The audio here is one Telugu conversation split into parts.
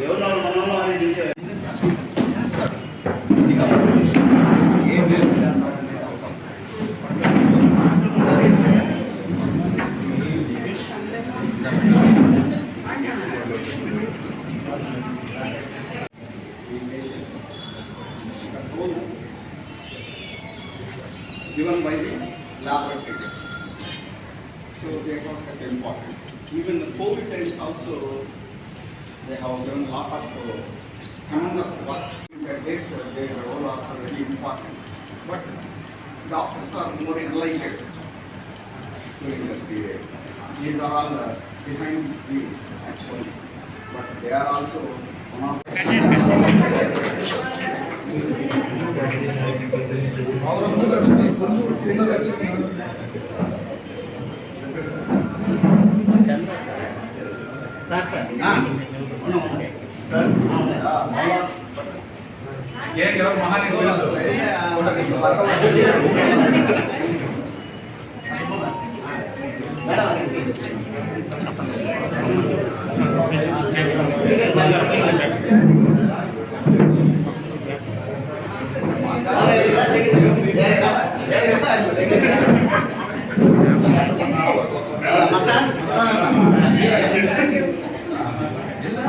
ఎవరు మనలో అనేది ఏ they have done a lot of uh, tremendous work. In case, uh, their role also very important. But doctors are more enlightened during that period. These are all uh, behind the screen actually. But they are also one of sir sir ఆ, ఉన్నాం, ఉన్నాం. సార్ ఆ, మళ్ళా కేక్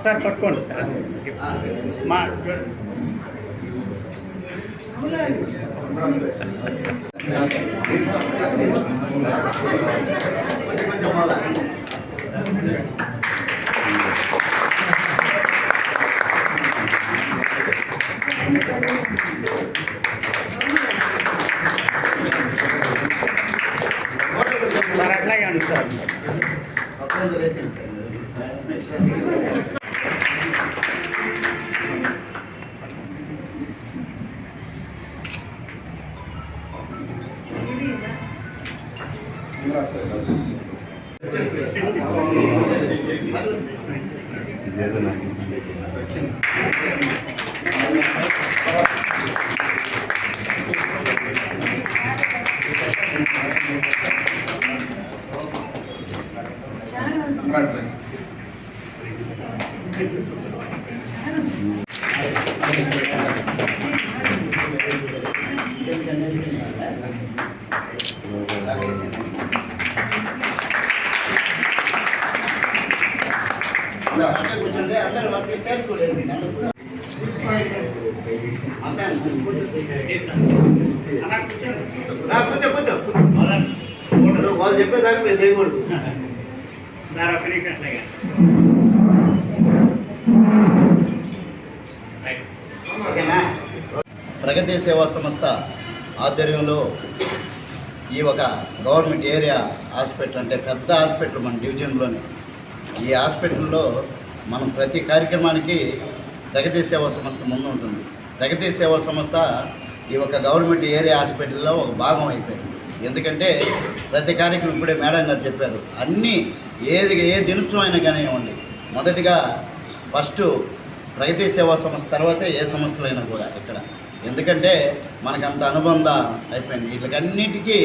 ఒకసారి పట్టుకోండి. సార్ మా అక్కడ ప్రగతి సేవా సంస్థ ఆధ్వర్యంలో ఈ ఒక గవర్నమెంట్ ఏరియా హాస్పిటల్ అంటే పెద్ద హాస్పిటల్ మన డివిజన్లోనే. ఈ హాస్పిటల్లో మనం ప్రతి కార్యక్రమానికి ప్రగతి సేవా సంస్థ ముందు ఉంటుంది. ప్రగతి సేవా సంస్థ ఈ ఒక గవర్నమెంట్ ఏరియా హాస్పిటల్లో ఒక భాగం అయిపోయింది. ఎందుకంటే ప్రతి కార్యక్రమం ఇప్పుడే మేడం గారు చెప్పారు. అన్నీ ఏది ఏ దినోత్సవం అయినా కానివ్వండి మొదటిగా ఫస్ట్ రైతు సేవా సంస్థ తర్వాతే ఏ సంస్థలైనా కూడా ఇక్కడ. ఎందుకంటే మనకంత అనుబంధ అయిపోయింది. వీటికన్నిటికీ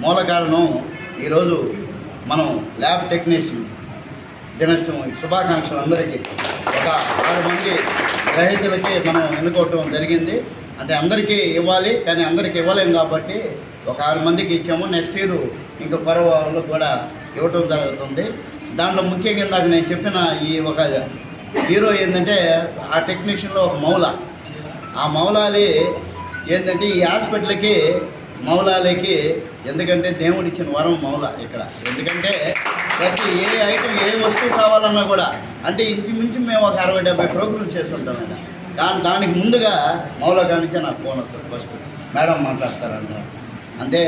మూల కారణం ఈరోజు మనం ల్యాబ్ టెక్నీషియన్ దినోత్సవం శుభాకాంక్షలు అందరికీ. ఒక ఆరు మంది గ్రహీతలకి మనం ఎన్నుకోవటం జరిగింది. అంటే అందరికీ ఇవ్వాలి కానీ అందరికీ ఇవ్వలేము కాబట్టి ఒక ఆరు మందికి ఇచ్చాము. నెక్స్ట్ ఇయర్ ఇంకా పర్వాలు కూడా ఇవ్వటం జరుగుతుంది. దాంట్లో ముఖ్యంగా ఇందాక నేను చెప్పిన ఈ ఒక హీరో ఏంటంటే ఆ టెక్నీషియన్లో ఒక మౌల ఆ మౌలాలి ఏంటంటే ఈ హాస్పిటల్కి మౌలాలకి ఎందుకంటే దేవుడు ఇచ్చిన వరం మౌల ఇక్కడ. ఎందుకంటే ప్రతి ఏ ఐటమ్ ఏ వస్తువు కావాలన్నా కూడా అంటే ఇంచుమించు మేము ఒక అరవై డెబ్బై ప్రోగ్రామ్ చేస్తుంటాం కానీ దానికి ముందుగా మౌలకానికే నాకు ఫోన్ వస్తుంది ఫస్ట్ మేడం మాట్లాడతారంట అంటే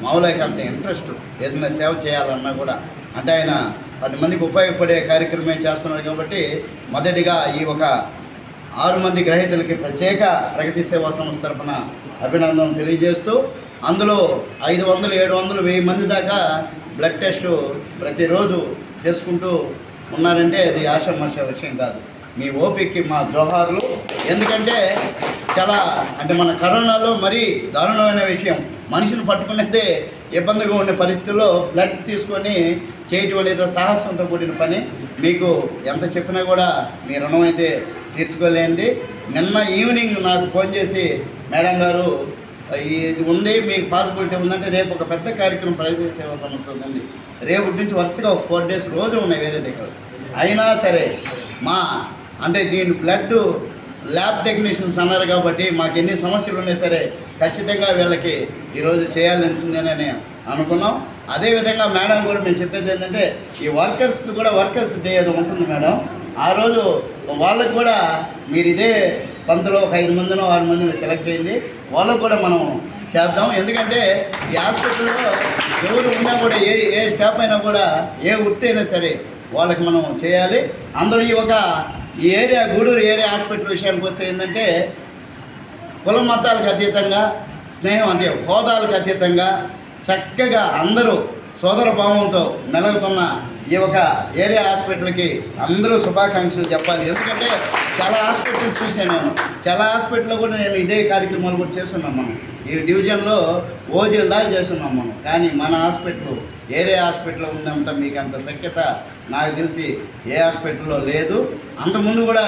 మౌలకి అంత ఇంట్రెస్ట్ ఏదైనా సేవ చేయాలన్నా కూడా. అంటే ఆయన పది మందికి ఉపయోగపడే కార్యక్రమం చేస్తున్నారు కాబట్టి మొదటిగా ఈ ఒక ఆరు మంది గ్రహీతలకి ప్రత్యేక ప్రగతి సేవా సంస్థ తరఫున అభినందనలు తెలియజేస్తూ అందులో ఐదు వందలు ఏడు వందలు వెయ్యి మంది దాకా బ్లడ్ టెస్ట్ ప్రతిరోజు చేసుకుంటూ ఉన్నారంటే అది ఆషామాష విషయం కాదు. మీ ఓపికి మా జోహార్లు. ఎందుకంటే చాలా అంటే మన కరోనాలో మరీ దారుణమైన విషయం. మనిషిని పట్టుకునేదే ఇబ్బందిగా ఉండే పరిస్థితుల్లో బ్లడ్ తీసుకొని చేయటం అనేది సాహసంతో కూడిన పని. మీకు ఎంత చెప్పినా కూడా మీ రుణం అయితే తీర్చుకోలేండి. నిన్న ఈవినింగ్ నాకు ఫోన్ చేసి మేడం గారు ఇది ఉంది మీకు పాసిబిలిటీ ఉందంటే రేపు ఒక పెద్ద కార్యక్రమం ప్రగతి సేవా సంస్థ ఉంది. రేపు నుంచి వరుసగా ఒక ఫోర్ డేస్ రోజు ఉన్నాయి వేరే దగ్గర. అయినా సరే మా అంటే దీని బ్లడ్ ల్యాబ్ టెక్నీషియన్స్ అన్నారు కాబట్టి మాకు ఎన్ని సమస్యలు ఉన్నాయి సరే ఖచ్చితంగా వీళ్ళకి ఈరోజు చేయాల్సిందేనని అనుకున్నాం. అదేవిధంగా మేడం కూడా మేము చెప్పేది ఏంటంటే ఈ వర్కర్స్కి కూడా వర్కర్స్ డే ఏదో ఉంటుంది మేడం. ఆ రోజు వాళ్ళకి కూడా మీరు ఇదే పంతలో ఒక ఐదు మందినో ఆరు మందిని సెలెక్ట్ చేయండి. వాళ్ళకు కూడా మనం చేద్దాం. ఎందుకంటే ఈ హాస్పిటల్లో ఎవరు ఉన్నా కూడా ఏ ఏ స్టాఫ్ అయినా కూడా ఏ వృత్తి అయినా సరే వాళ్ళకి మనం చేయాలి. అందరూ ఈ ఒక ఈ ఏరియా గూడూరు ఏరియా హాస్పిటల్ విషయానికి వస్తే ఏంటంటే కుల మతాలకు అతీతంగా స్నేహం అంటే హోదాలకు అతీతంగా చక్కగా అందరూ సోదర భావంతో మెలుగుతున్న ఈ ఒక ఏరియా హాస్పిటల్కి అందరూ శుభాకాంక్షలు చెప్పాలి. ఎందుకంటే చాలా హాస్పిటల్ చూశాను నేను. చాలా హాస్పిటల్లో కూడా నేను ఇదే కార్యక్రమాలు కూడా చేస్తున్నాం మనం. ఈ డివిజన్లో ఓజీల దాకా చేస్తున్నాం మనం. కానీ మన హాస్పిటల్ ఏరియా హాస్పిటల్లో ఉన్నంత మీకు అంత సఖ్యత నాకు తెలిసి ఏ హాస్పిటల్లో లేదు. అంతకుముందు కూడా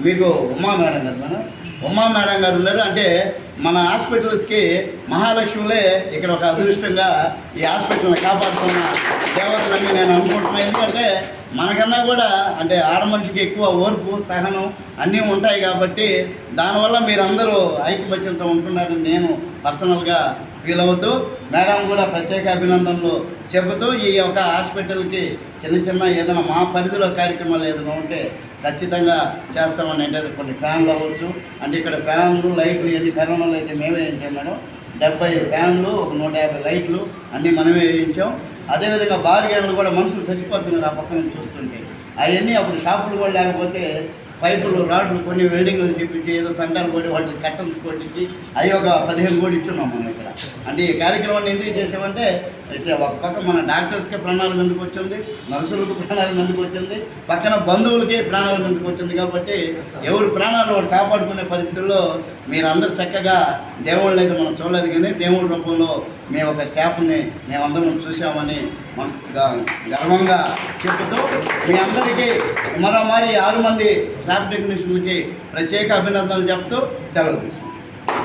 మీకు ఉమా మేడం కదా మనం ఉమా మేడం గారు ఉన్నారు. అంటే మన హాస్పిటల్స్కి మహాలక్ష్మిలే ఇక్కడ ఒక అదృష్టంగా ఈ హాస్పిటల్ని కాపాడుతున్న దేవతలని నేను అనుకుంటున్నాను ఎందుకంటే మనకన్నా కూడా అంటే ఆడ మనిషికి ఎక్కువ ఓర్పు సహనం అన్నీ ఉంటాయి కాబట్టి దానివల్ల మీరందరూ ఐకమత్యంతో ఉంటున్నారని నేను పర్సనల్గా ఫీల్ అవుతూ మేడం కూడా ప్రత్యేక అభినందనలు చెబుతూ ఈ యొక్క హాస్పిటల్కి చిన్న చిన్న ఏదైనా మా పరిధిలో కార్యక్రమాలు ఏదైనా ఉంటే ఖచ్చితంగా చేస్తామని అంటే కొన్ని ఫ్యాన్లు అవ్వచ్చు. అంటే ఇక్కడ ఫ్యాన్లు లైట్లు ఎన్ని కరోనాలు అయితే మేమే వేయించాం మేడం. డెబ్బై ఫ్యాన్లు ఒక నూట యాభై లైట్లు అన్నీ మనమే వేయించాం. అదేవిధంగా బార్గేన్లు కూడా మనుషులు చచ్చిపోతున్నారు ఆ పక్కన నుంచి చూస్తుంటే. అవన్నీ అప్పుడు షాపులు కూడా లేకపోతే పైపులు రాడ్లు కొన్ని వెల్డింగ్లు చేపించి ఏదో తంటాలు కొట్టి వాటికి కట్టన్స్ కొట్టించి అవి ఒక పదిహేను కోడి ఇచ్చున్నాం మనం ఇక్కడ. అంటే ఈ కార్యక్రమాన్ని ఎందుకు చేసామంటే ఇట్లా ఒక పక్క మన డాక్టర్స్కి ప్రాణాలు ముందుకు వచ్చింది? నర్సులకు ప్రాణాలు ముందుకు వచ్చింది? పక్కన బంధువులకి ప్రాణాలు ముందుకు వచ్చింది? కాబట్టి ఎవరు ప్రాణాలు వాడు కాపాడుకునే పరిస్థితుల్లో మీరందరూ చక్కగా దేవుళ్ళని అయితే మనం చూడలేదు కానీ దేవుడి రూపంలో మేము ఒక స్టాఫ్ని మేమందరం చూసామని గర్వంగా చెప్తూ మీ అందరికీ మరో మరి ఆరు మంది స్టాఫ్ టెక్నీషియన్లకి ప్రత్యేక అభినందనలు చెప్తూ సెలవు తీసుకుంటాం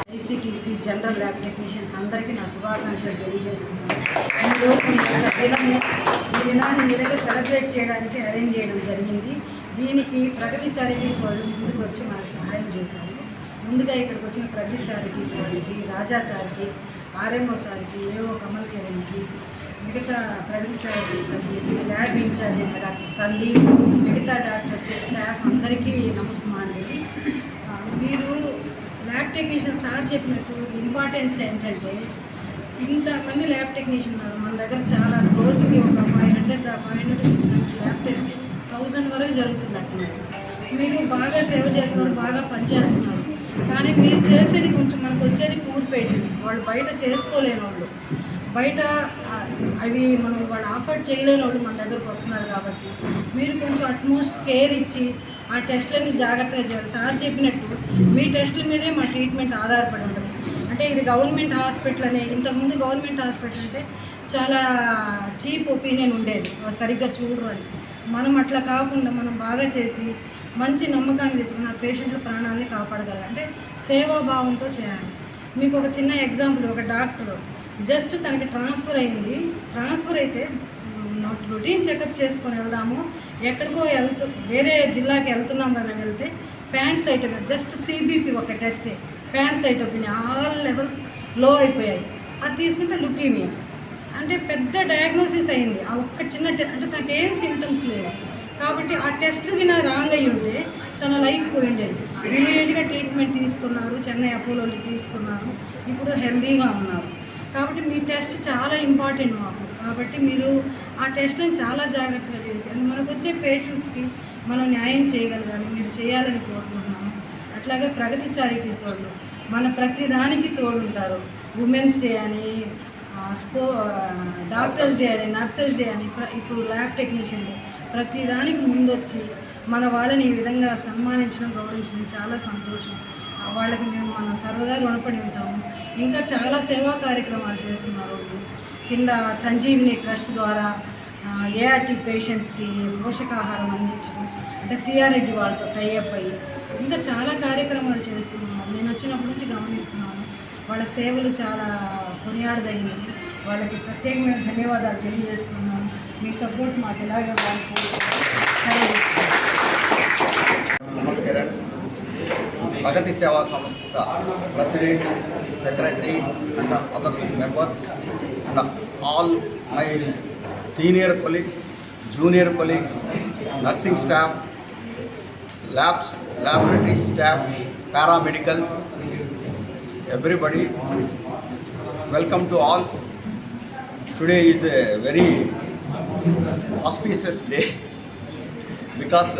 ఐసీటీసీ జనరల్ ల్యాబ్ టెక్నీషియన్స్ అందరికీ నా శుభాకాంక్షలు తెలియజేసుకున్నాను అండ్ దినము ఈ దినాన్ని మీ సెలబ్రేట్ చేయడానికి అరేంజ్ చేయడం జరిగింది. దీనికి ప్రగతి చారిటీస్ వాళ్ళు ముందుకు వచ్చి మనకు సహాయం చేశారు. ముందుగా ఇక్కడికి వచ్చిన ప్రగతి చారిటీస్ వాళ్ళకి రాజా సార్కి ఆర్ఎంఓ సార్కి ఏఓ కమల్ కిరణ్కి మిగతా ప్రగతి చారిటీస్ ల్యాబ్ ఇన్ఛార్జ్ అయిన డాక్టర్ సందీప్ మిగతా డాక్టర్స్ స్టాఫ్ అందరికీ నమస్మాంజలి ఆ, మీరు ల్యాబ్ టెక్నీషియన్ సార్ చెప్పినట్టు ఇంపార్టెన్స్ ఏంటంటే ఇంతమంది ల్యాబ్ టెక్నీషియన్ ఉన్నారు. మన దగ్గర చాలా రోజుకి ఒక five hundred five hundred six hundred lab technician thousand వరకు జరుగుతున్నట్టున్నారు మీరు బాగా సేవ చేస్తున్నారు బాగా పనిచేస్తున్నారు కానీ మీరు చేసేది కొంచెం మనకు వచ్చేది పూర్ పేషెంట్స్. వాళ్ళు బయట చేసుకోలేని వాళ్ళు. బయట అవి మనం వాళ్ళు ఆఫర్ చేయలేని వాళ్ళు మన దగ్గరకు వస్తున్నారు కాబట్టి మీరు కొంచెం అట్మోస్ట్ కేర్ ఇచ్చి ఆ టెస్ట్లని జాగ్రత్తగా చేయాలి. సార్ చెప్పినట్టు మీ టెస్ట్ల మీదే మా ట్రీట్మెంట్ ఆధారపడి ఉంటుంది. అంటే ఇది గవర్నమెంట్ హాస్పిటల్ అనే ఇంతకుముందు గవర్నమెంట్ హాస్పిటల్ అంటే చాలా చీప్ ఒపీనియన్ ఉండేది. సరిగ్గా చూడరు అని. మనం అట్లా కాకుండా మనం బాగా చేసి మంచి నమ్మకాన్ని తెచ్చుకున్న పేషెంట్ల ప్రాణాలని కాపాడగలం అంటే సేవాభావంతో చేయాలి. మీకు ఒక చిన్న ఎగ్జాంపుల్ ఒక డాక్టర్ జస్ట్ తనకి ట్రాన్స్ఫర్ అయింది. ట్రాన్స్ఫర్ అయితే రొటీన్ చెకప్ చేసుకొని వెళ్దాము. ఎక్కడికో వెళ్తూ వేరే జిల్లాకి వెళ్తున్నాం కదా వెళ్తే ప్యాన్ సైట్ జస్ట్ సిబిపి ఒక టెస్టే ప్యాన్ సైట్ ఆల్ లెవెల్స్లో అయిపోయాయి. అది తీసుకుంటే లుకీమియా అంటే పెద్ద డయాగ్నోసిస్ అయింది. ఆ ఒక్క చిన్న అంటే తనకు ఏం సిమ్టమ్స్ లేవు. కాబట్టి ఆ టెస్ట్ కింద రాంగ్ అయ్యి ఉంటే తన లైఫ్ పోయిండేది. ఇమీడియట్గా ట్రీట్మెంట్ తీసుకున్నారు చెన్నై అపోలోకి తీసుకున్నారు ఇప్పుడు హెల్తీగా ఉన్నారు. కాబట్టి మీ టెస్ట్ చాలా ఇంపార్టెంట్ మాకు. కాబట్టి మీరు ఆ టెస్ట్ని చాలా జాగ్రత్తగా చేశారు మనకు వచ్చే పేషెంట్స్కి మనం న్యాయం చేయగలగాలి మీరు చేయాలని కోరుకుంటున్నాము. అట్లాగే ప్రగతి చారిటీస్ వాళ్ళు మన ప్రతి దానికి తోడుంటారు. ఉమెన్స్ డే అని స్పో డాక్టర్స్ డే అని నర్సెస్ డే అని ఇప్పుడు ల్యాబ్ టెక్నీషియన్ డే. ప్రతి దానికి ముందొచ్చి మన వాళ్ళని ఈ విధంగా సన్మానించడం గౌరవించడం చాలా సంతోషం. వాళ్ళకి మేము మన సర్వదా రుణపడి ఉంటాము. ఇంకా చాలా సేవా కార్యక్రమాలు చేస్తున్నారు కింద సంజీవిని ట్రస్ట్ ద్వారా ఏఆర్టీ పేషెంట్స్కి పోషకాహారం అందించడం అంటే సిఆర్రెడ్డి వాళ్ళతో టైఅప్ అయ్యి ఇంకా చాలా కార్యక్రమాలు చేస్తున్నాను నేను వచ్చినప్పటి నుంచి గమనిస్తున్నాను. వాళ్ళ సేవలు చాలా కొనియాడదగినవి. వాళ్ళకి ప్రత్యేకమైన ధన్యవాదాలు తెలియజేసుకున్నాను. మీ సపోర్ట్ మాకు ఎలాగ Pragathi Seva Samstha president secretary and other members అక్కడ all my senior colleagues junior colleagues nursing staff labs laboratory staff paramedicals everybody welcome to all. Today is a very auspicious day because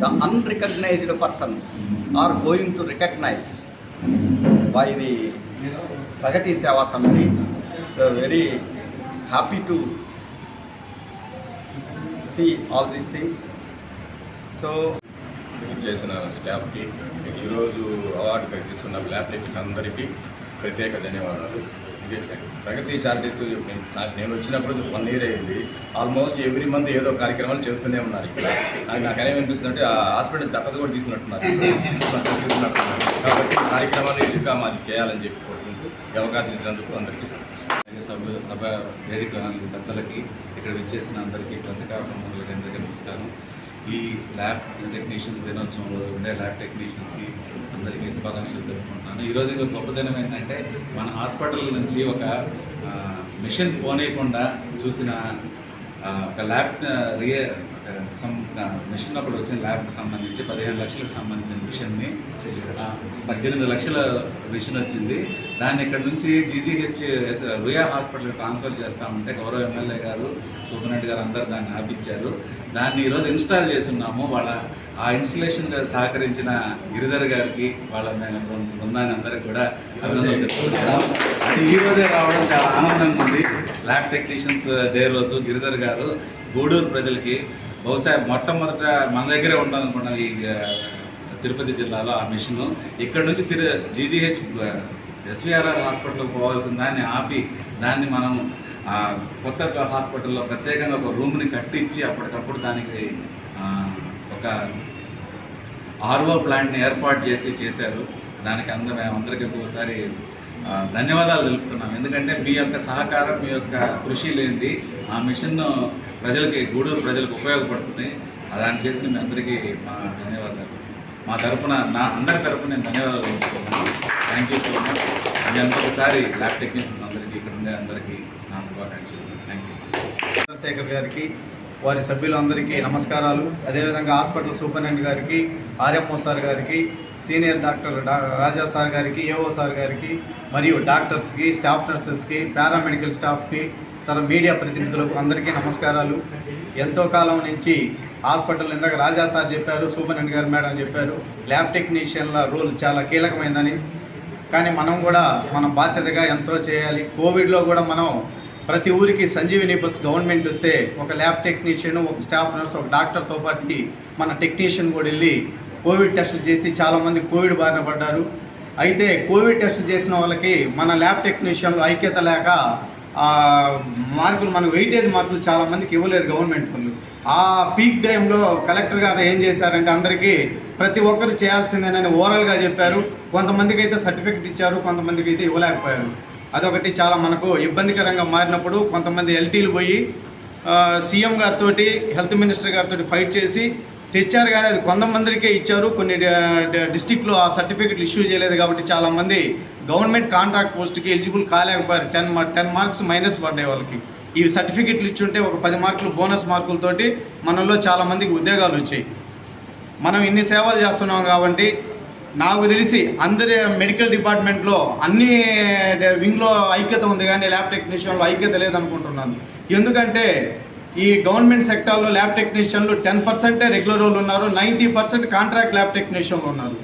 the unrecognised persons are going to recognise by the Pragathi Seva Samithi So very happy to see all these things. So చేసిన స్టాఫ్కి ఈరోజు అవార్డు తీసుకున్న ల్యాబ్ టెక్నిక్స్ అందరికీ ప్రత్యేక ధన్యవాదాలు. ఇది ప్రగతి చారిటీస్ నేను- నాకు నేను వచ్చినప్పుడు వన్ ఇయర్ అయింది. ఆల్మోస్ట్ ఎవ్రీ మంత్ ఏదో కార్యక్రమాలు చేస్తూనే ఉన్నారు ఇక్కడ. నాకు అనిపిస్తుందంటే ఆ హాస్పిటల్ దత్తత కూడా తీసుకున్నట్టున్నారు తీసుకున్నట్టున్నారు. కాబట్టి కార్యక్రమాలు ఇంకా మాకు చేయాలని చెప్పి కోరుకుంటూ ఈ అవకాశం ఇచ్చినందుకు అందరికీ సభ సభ వేదిక పెద్దలకి ఇక్కడ విచ్చేసిన అందరికీ పత్రికా ప్రముఖులకి అందరికీ నమస్కారం. ఈ ల్యాబ్ టెక్నీషియన్స్ దినోత్సవం రోజు ఉండే ల్యాబ్ టెక్నీషియన్స్కి అందరికీ శుభాకాంక్షలు తెలుపుకుంటున్నాను. ఈరోజు ఇంకో గొప్ప దినం ఏంటంటే మన హాస్పిటల్ నుంచి ఒక మిషన్ పోనీయకుండా చూసిన ఒక ల్యాబ్ రియర్ సమ్ మిషన్ అప్పుడు వచ్చిన ల్యాబ్కి సంబంధించి పదిహేను లక్షలకు సంబంధించిన మిషన్ని పద్దెనిమిది లక్షల మిషన్ వచ్చింది. దాన్ని ఇక్కడ నుంచి జీజీహెచ్ రుయా హాస్పిటల్కి ట్రాన్స్ఫర్ చేస్తామంటే గౌరవ ఎమ్మెల్యే గారు సూపరింటెండెంట్ గారు అందరు దాన్ని ఆపించారు దాన్ని ఈరోజు ఇన్స్టాల్ చేస్తున్నాము. వాళ్ళ ఆ ఇన్స్టలేషన్ సహకరించిన గిరిధర్ గారికి వాళ్ళ బృందాన్ని అందరికి కూడా అభినందనలు తెలుపుతున్నాను అది ఈ రోజే రావడం చాలా ఆనందంగా ఉంది. ల్యాబ్ టెక్నీషియన్స్ డే రోజు గిరిధర్ గారు గూడూరు ప్రజలకి బహుశా మొట్టమొదట మన దగ్గరే ఉండాలనుకున్నది ఈ తిరుపతి జిల్లాలో ఆ మిషన్. ఇక్కడ నుంచి తిరు జీజీహెచ్ ఎస్విఆర్ఆర్ హాస్పిటల్కి పోవాల్సిన దాన్ని ఆపి దాన్ని మనం కొత్త హాస్పిటల్లో ప్రత్యేకంగా ఒక రూమ్ని కట్టించి అప్పటికప్పుడు దానికి ఒక ఆర్ఓ ప్లాంట్ని ఏర్పాటు చేసి చేశారు. దానికి అందరూ అందరికీ ఒకసారి ధన్యవాదాలు తెలుపుతున్నాం. ఎందుకంటే మీ యొక్క సహకారం మీ యొక్క కృషి లేనిది ఆ మిషన్ ప్రజలకి గూడూరు ప్రజలకు ఉపయోగపడుతుంది. అలాంటి చేసిన మీ అందరికీ మా ధన్యవాదాలు. మా తరపున నా అందరి తరపున నేను ధన్యవాదాలు తెలుపుతున్నాను థ్యాంక్ యూ సో మచ్ మీ అందరికీ ల్యాబ్ టెక్నీషియన్స్ అందరికీ ఇక్కడ ఉండే అందరికీ నా శుభాకాంక్షలు. థ్యాంక్ యూ చంద్రశేఖర్ గారికి వారి సభ్యులందరికీ నమస్కారాలు. అదేవిధంగా హాస్పిటల్ సూపరింటెండెంట్ గారికి ఆర్ఎంఓ సార్ గారికి సీనియర్ డాక్టర్ డా రాజా సార్ గారికి ఏఓ సార్ గారికి మరియు డాక్టర్స్కి స్టాఫ్ నర్సెస్కి పారామెడికల్ స్టాఫ్కి తన మీడియా ప్రతినిధులకు అందరికీ నమస్కారాలు. ఎంతో కాలం నుంచి హాస్పిటల్ ఇందాక రాజా సార్ చెప్పారు సూపరింటెండెంట్ గారు మేడం చెప్పారు. ల్యాబ్ టెక్నీషియన్ల రోల్ చాలా కీలకమైందని. కానీ మనం కూడా మనం బాధ్యతగా ఎంతో చేయాలి. కోవిడ్లో కూడా మనం ప్రతి ఊరికి సంజీవిని బస్ గవర్నమెంట్ వస్తే ఒక ల్యాబ్ టెక్నీషియన్ ఒక స్టాఫ్ నర్స్ ఒక డాక్టర్తో పాటు మన టెక్నీషియన్ కూడా వెళ్ళి కోవిడ్ టెస్టులు చేసి చాలామంది కోవిడ్ బారిన పడ్డారు. అయితే కోవిడ్ టెస్టులు చేసిన వాళ్ళకి మన ల్యాబ్ టెక్నీషియన్లు ఐక్యత లేక మార్కులు మన వెయిటేజ్ మార్కులు చాలా మందికి ఇవ్వలేదు గవర్నమెంట్ వాళ్ళు. ఆ పీక్ టైంలో కలెక్టర్ గారు ఏం చేశారంటే అందరికీ ప్రతి ఒక్కరు చేయాల్సిందేనని ఓరల్గా చెప్పారు. కొంతమందికి అయితే సర్టిఫికెట్ ఇచ్చారు కొంతమందికి అయితే ఇవ్వలేకపోయారు. అదొకటి చాలా మనకు ఇబ్బందికరంగా మారినప్పుడు కొంతమంది ఎల్టీలు పోయి సీఎం గారితో హెల్త్ మినిస్టర్ గారితో ఫైట్ చేసి తెచ్చారు కానీ అది కొంతమందికే ఇచ్చారు. కొన్ని డిస్టిక్లో ఆ సర్టిఫికెట్లు ఇష్యూ చేయలేదు కాబట్టి చాలామంది గవర్నమెంట్ కాంట్రాక్ట్ పోస్ట్కి ఎలిజిబుల్ కాలేకపోయారు. టెన్ టెన్ మార్క్స్ మైనస్ పడ్డాయి వాళ్ళకి. ఈ సర్టిఫికెట్లు ఇచ్చుంటే ఒక పది మార్కులు బోనస్ మార్కులతోటి మనలో చాలామందికి ఉద్యోగాలు వచ్చాయి. మనం ఇన్ని సేవలు చేస్తున్నాం కాబట్టి నాకు తెలిసి అందరి మెడికల్ డిపార్ట్మెంట్లో అన్ని వింగ్లో ఐక్యత ఉంది కానీ ల్యాబ్ టెక్నీషియన్లో ఐక్యత లేదనుకుంటున్నాను. ఎందుకంటే ఈ గవర్నమెంట్ సెక్టార్లో ల్యాబ్ టెక్నీషియన్లు టెన్ పర్సెంటే రెగ్యులర్ వాళ్ళు ఉన్నారు నైంటీ పర్సెంట్ కాంట్రాక్ట్ ల్యాబ్ టెక్నీషియన్లు ఉన్నారు.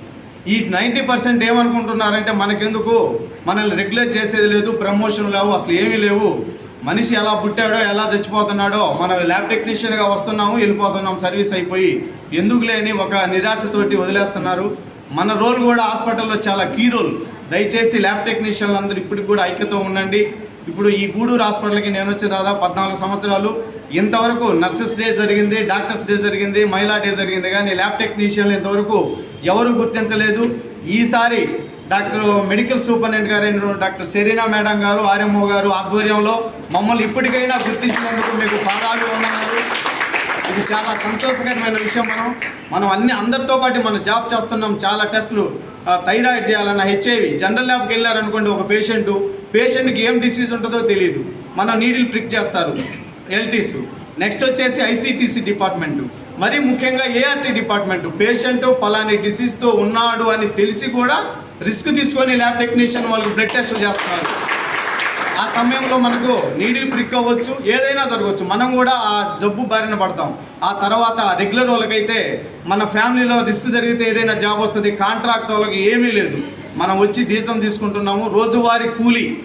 ఈ నైంటీ పర్సెంట్ ఏమనుకుంటున్నారంటే మనకెందుకు? మనల్ని రెగ్యులేట్ చేసేది లేదు ప్రమోషన్ లేవు అసలు ఏమీ లేవు. మనిషి ఎలా పుట్టాడో ఎలా చచ్చిపోతున్నాడో మనం ల్యాబ్ టెక్నీషియన్గా వస్తున్నాము వెళ్ళిపోతున్నాం సర్వీస్ అయిపోయి ఎందుకు లేని ఒక నిరాశతోటి వదిలేస్తున్నారు. మన రోల్ కూడా హాస్పిటల్లో చాలా కీ రోల్. దయచేసి ల్యాబ్ టెక్నీషియన్లు అందరూ ఇప్పటికి కూడా ఐక్యతో ఉండండి. ఇప్పుడు ఈ గూడూరు హాస్పిటల్కి నేను వచ్చే దాదాపు పద్నాలుగు సంవత్సరాలు. ఇంతవరకు నర్సెస్ డే జరిగింది డాక్టర్స్ డే జరిగింది మహిళా డే జరిగింది. కానీ ల్యాబ్ టెక్నీషియన్లు ఇంతవరకు ఎవరు గుర్తించలేదు. ఈసారి డాక్టర్ మెడికల్ సూపరింటెండెంట్ గారైన డాక్టర్ సెరీనా మేడం గారు ఆర్ఎంఓ గారు ఆధ్వర్యంలో మమ్మల్ని ఇప్పటికైనా గుర్తించినందుకు మీకు పాదాభివందనాలు ఇది చాలా సంతోషకరమైన విషయం మనం. మనం అన్ని అందరితో పాటు మనం జాబ్ చేస్తున్నాం. చాలా టెస్టులు థైరాయిడ్ చేయాలన్న హెచ్ఐవి. జనరల్ ల్యాబ్కి వెళ్ళారనుకోండి ఒక పేషెంట్. పేషెంట్కి ఏం డిసీజ్ ఉంటుందో తెలియదు మనం నీడిల్ ప్రిక్ చేస్తారు. ఎల్టీసు నెక్స్ట్ వచ్చేసి ఐసీటీసీ డిపార్ట్మెంటు. మరి ముఖ్యంగా ఏఆర్టీ డిపార్ట్మెంటు. పేషెంట్ పలాని డిసీజ్తో ఉన్నాడు అని తెలిసి కూడా రిస్క్ తీసుకొని ల్యాబ్ టెక్నీషియన్ వాళ్ళకి బ్లడ్ టెస్ట్ చేస్తున్నారు. ఆ సమయంలో మనకు నీడిల్ ప్రిక్ అవ్వచ్చు ఏదైనా జరగవచ్చు. మనం కూడా ఆ జబ్బు బారిన పడతాం. ఆ తర్వాత రెగ్యులర్ వాళ్ళకైతే మన ఫ్యామిలీలో రిస్క్ జరిగితే ఏదైనా జాబ్ వస్తుంది కాంట్రాక్ట్ వాళ్ళకి ఏమీ లేదు. మనం వచ్చి దీసం తీసుకుంటున్నాము. రోజువారీ కూలీ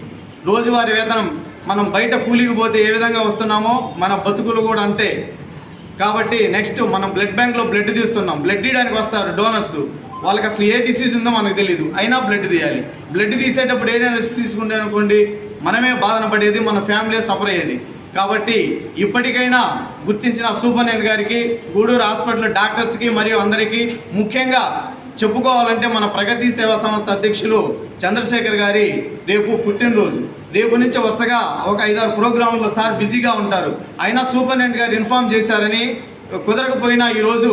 రోజువారీ వేతనం మనం బయట కూలికి పోతే ఏ విధంగా వస్తున్నామో మన బతుకులు కూడా అంతే. కాబట్టి నెక్స్ట్ మనం బ్లడ్ బ్యాంక్లో బ్లడ్ తీస్తున్నాం. బ్లడ్ తీయడానికి వస్తారు డోనర్స్ వాళ్ళకి అసలు ఏ డిసీజ్ ఉందో మనకు తెలియదు అయినా బ్లడ్ తీయాలి. బ్లడ్ తీసేటప్పుడు ఏదైనా రిస్క్ తీసుకుంటే అనుకోండి మనమే బాధన పడేది మన ఫ్యామిలీ సఫర్ అయ్యేది. కాబట్టి ఇప్పటికైనా గుర్తించిన సూపరింటెండెంట్ గారికి గూడూరు హాస్పిటల్ డాక్టర్స్కి మరియు అందరికీ ముఖ్యంగా చెప్పుకోవాలంటే మన ప్రగతి సేవా సంస్థ అధ్యక్షులు చంద్రశేఖర్ గారి రేపు పుట్టినరోజు. రేపు నుంచి వరుసగా ఒక ఐదారు ప్రోగ్రాంలో సార్ బిజీగా ఉంటారు. అయినా సూపరింటెండెంట్ గారు ఇన్ఫామ్ చేశారని కుదరకపోయినా ఈరోజు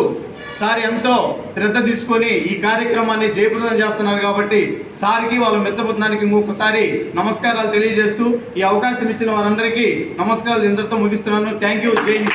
సార్ ఎంతో శ్రద్ధ తీసుకొని ఈ కార్యక్రమాన్ని జయప్రదం చేస్తున్నారు కాబట్టి సార్కి వాళ్ళ మిత్రపత్నానికి ఇంకొకసారి నమస్కారాలు తెలియజేస్తూ ఈ అవకాశం ఇచ్చిన వారందరికీ నమస్కారాలు ఇంతటితో ముగిస్తున్నాను. థ్యాంక్ యూ జై హింద్.